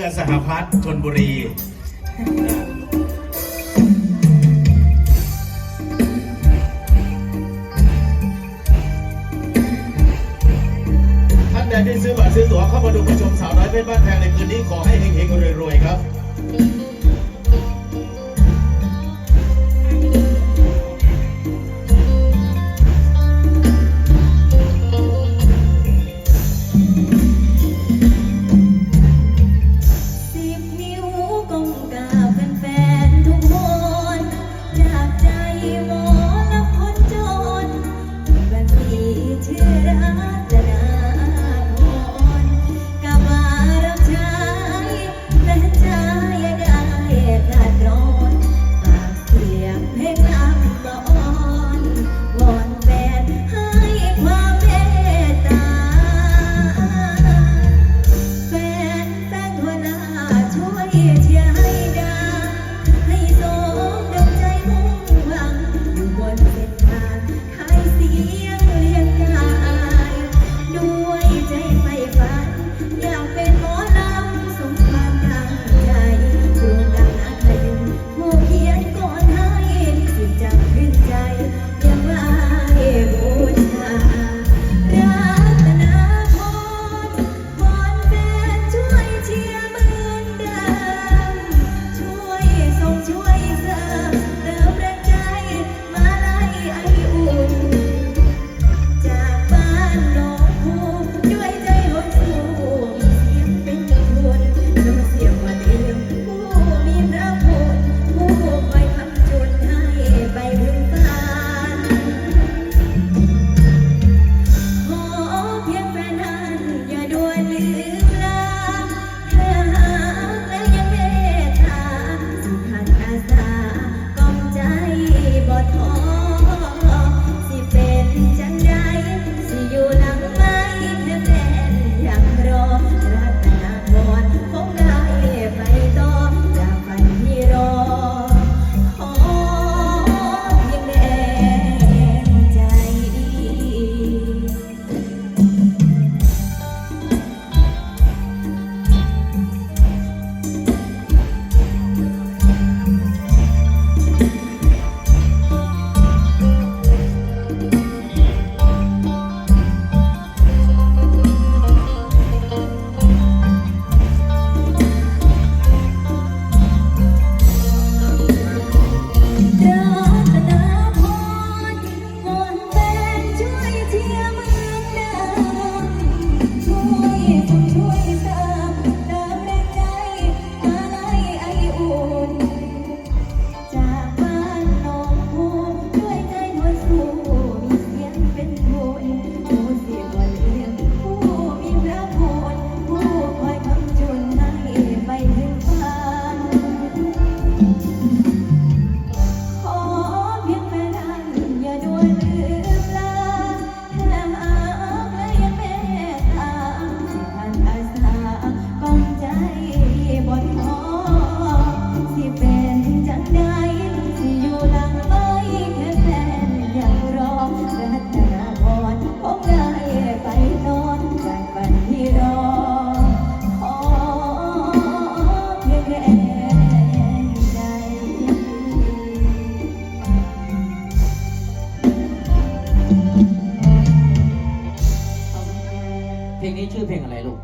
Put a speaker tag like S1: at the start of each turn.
S1: รือสหพัฒน์ชนบุรีท่านใดที่ซื้อบัตรซื้อตั๋วเข้ามาดูผู้ชมสาวน้อยเพชรบ้านแพงในคืนนี้ขอให้เฮงๆรวยๆครับ
S2: Lord.
S3: งนี้ชื่อเพลงอะไรลูก